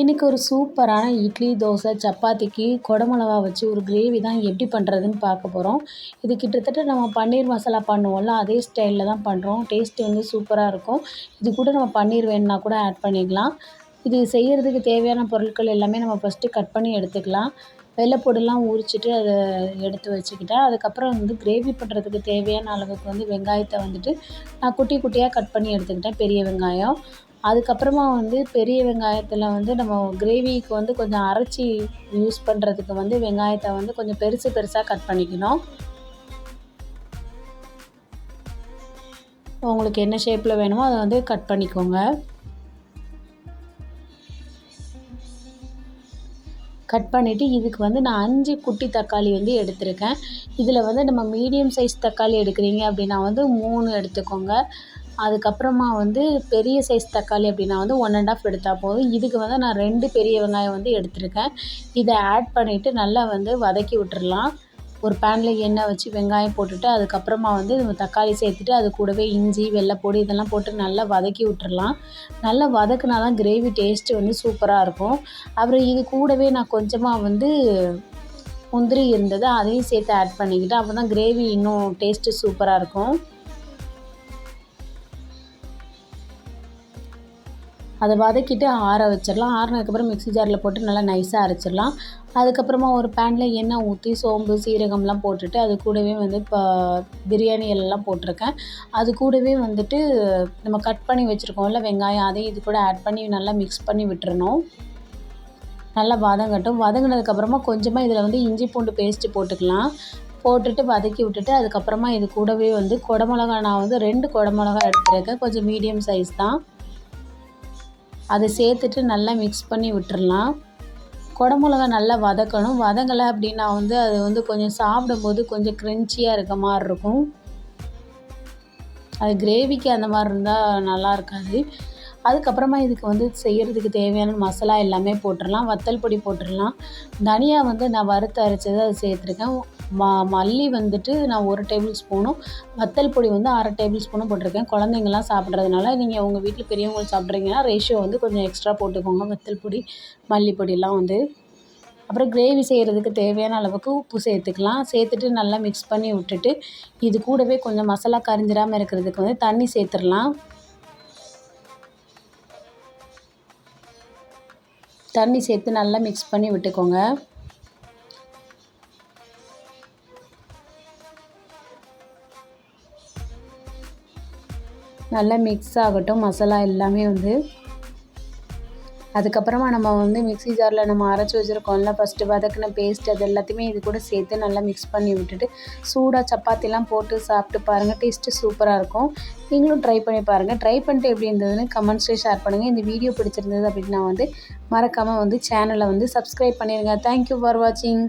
இன்றைக்கி ஒரு சூப்பரான இட்லி தோசை சப்பாத்திக்கு குடமிளகா வச்சு ஒரு கிரேவி தான் எப்படி பண்ணுறதுன்னு பார்க்க போகிறோம் இது கிட்டத்தட்ட நம்ம பன்னீர் மசாலா பண்ணுவோம்ல அதே ஸ்டைலில் தான் பண்ணுறோம் டேஸ்ட்டு வந்து சூப்பராக இருக்கும். இது கூட நம்ம பன்னீர் வேணும்னா கூட ஆட் பண்ணிக்கலாம். இது செய்கிறதுக்கு தேவையான பொருட்கள் எல்லாமே நம்ம ஃபஸ்ட்டு கட் பண்ணி எடுத்துக்கலாம். வெள்ளைப்பூடெல்லாம் உரிச்சிட்டு அதை எடுத்து வச்சுக்கிட்டேன். அதுக்கப்புறம் வந்து கிரேவி பண்ணுறதுக்கு தேவையான அளவுக்கு வந்து வெங்காயத்தை வந்துட்டு நான் குட்டி குட்டியாக கட் பண்ணி எடுத்துக்கிட்டேன் பெரிய வெங்காயம். அதுக்கப்புறமா வந்து பெரிய வெங்காயத்தில் வந்து நம்ம கிரேவிக்கு வந்து கொஞ்சம் அரைச்சி யூஸ் பண்ணுறதுக்கு வந்து வெங்காயத்தை வந்து கொஞ்சம் பெருசு பெருசாக கட் பண்ணிக்கணும். உங்களுக்கு என்ன ஷேப்பில் வேணுமோ அதை வந்து கட் பண்ணிக்கோங்க. கட் பண்ணிவிட்டு இதுக்கு வந்து நான் அஞ்சு குட்டி தக்காளி வந்து எடுத்திருக்கேன். இதில் வந்து நம்ம மீடியம் சைஸ் தக்காளி எடுக்கிறீங்க அப்படின்னா வந்து மூணு எடுத்துக்கோங்க. அதுக்கப்புறமா வந்து பெரிய சைஸ் தக்காளி அப்படின்னா வந்து ஒன் அண்ட் ஆஃப் எடுத்தால் போதும். இதுக்கு வந்து நான் ரெண்டு பெரிய வெங்காயம் வந்து எடுத்திருக்கேன். இதை ஆட் பண்ணிவிட்டு நல்லா வந்து வதக்கி விட்டுறலாம். ஒரு பேனில் எண்ணெய் வச்சு வெங்காயம் போட்டுட்டு அதுக்கப்புறமா வந்து நம்ம தக்காளி சேர்த்துட்டு அது கூடவே இஞ்சி வெள்ளைப்பொடி இதெல்லாம் போட்டு நல்லா வதக்கி விட்டுறலாம். நல்லா வதக்குனா தான் கிரேவி டேஸ்ட்டு வந்து சூப்பராக இருக்கும். அப்புறம் இது கூடவே நான் கொஞ்சமாக வந்து முந்திரி இருந்தது அதையும் சேர்த்து ஆட் பண்ணிக்கிட்டேன் அப்போ தான் கிரேவி இன்னும் டேஸ்ட்டு சூப்பராக இருக்கும். அதை வதக்கிட்டு ஆற வச்சிடலாம் ஆறினதுக்கப்புறம் மிக்ஸி ஜாரில் போட்டு நல்லா நைஸாக அரைச்சிடலாம் அதுக்கப்புறமா ஒரு பேனில் எண்ணெய் ஊற்றி சோம்பு சீரகம்லாம் போட்டுட்டு அது கூடவே வந்து இப்போ பிரியாணி எல்லாம் போட்டிருக்கேன். அது கூடவே வந்துட்டு நம்ம கட் பண்ணி வச்சுருக்கோம்ல வெங்காயம் அதையும் இது கூட ஆட் பண்ணி நல்லா மிக்ஸ் பண்ணி விட்டுறணும். நல்லா வதங்கட்டும் வதங்கினதுக்கப்புறமா கொஞ்சமாக இதில் வந்து இஞ்சி பூண்டு பேஸ்ட்டு போட்டுக்கலாம். போட்டுட்டு வதக்கி விட்டுட்டு அதுக்கப்புறமா இது கூடவே வந்து குடமிளகா நான் வந்து ரெண்டு குடமிளகா எடுத்துருக்கேன். கொஞ்சம் மீடியம் சைஸ் தான். அதை சேர்த்துட்டு நல்லா மிக்ஸ் பண்ணி விட்டுறலாம். குடமிளகா நல்லா வதக்கணும். வதங்கலை அப்படின்னா வந்து அது வந்து கொஞ்சம் சாப்பிடும்போது கொஞ்சம் க்ரன்ச்சியாக இருக்க மாதிரி இருக்கும். அது கிரேவிக்கு அந்த மாதிரி இருந்தால் நல்லா இருக்காது. அதுக்கப்புறமா இதுக்கு வந்து செய்கிறதுக்கு தேவையான மசாலா எல்லாமே போட்டுடலாம் வத்தல் பொடி போட்டுடலாம். தனியா வந்து நான் வறுத்து அரைச்சது அதை சேர்த்துருக்கேன். ம மல்லி வந்துட்டு நான் ஒரு டேபிள் ஸ்பூனும் வத்தல் பொடி வந்து அரை டேபிள் ஸ்பூனும் போட்டிருக்கேன். குழந்தைங்கலாம் சாப்பிட்றதுனால நீங்கள் உங்கள் வீட்டில் பெரியவங்க சாப்பிட்றீங்கன்னா ரேஷியோ வந்து கொஞ்சம் எக்ஸ்ட்ரா போட்டுக்கோங்க. வத்தல் பொடி மல்லிப்பொடிலாம் வந்து. அப்புறம் கிரேவி செய்கிறதுக்கு தேவையான அளவுக்கு உப்பு சேர்த்துக்கலாம். சேர்த்துட்டு நல்லா மிக்ஸ் பண்ணி விட்டுட்டு இது கூடவே கொஞ்சம் மசாலா கரிஞ்சிடாமல் இருக்கிறதுக்கு வந்து தண்ணி சேர்த்துடலாம். தண்ணி சேர்த்து நல்லா மிக்ஸ் பண்ணி விட்டுக்கோங்க. நல்லா மிக்ஸ் ஆகட்டும் மசாலா எல்லாமே வந்து அதுக்கப்புறமா நம்ம வந்து மிக்ஸி ஜாரில் நம்ம அரைச்சி வச்சுருக்கோம்ல ஃபஸ்ட்டு வதக்கின பேஸ்ட் அது எல்லாத்தையுமே இது கூட சேர்த்து நல்லா மிக்ஸ் பண்ணி விட்டுட்டு சூடாக சப்பாத்திலாம் போட்டு சாப்பிட்டு பாருங்கள் டேஸ்ட்டு சூப்பராக இருக்கும். நீங்களும் ட்ரை பண்ணி பாருங்கள் ட்ரை பண்ணிட்டு எப்படி இருந்ததுன்னு கமெண்ட்ஸ்லேயே ஷேர் பண்ணுங்கள் இந்த வீடியோ பிடிச்சிருந்தது அப்படின்னா வந்து மறக்காமல் வந்து சேனலை வந்து சப்ஸ்கிரைப் பண்ணிடுங்க தேங்க்யூ ஃபார் வாட்சிங்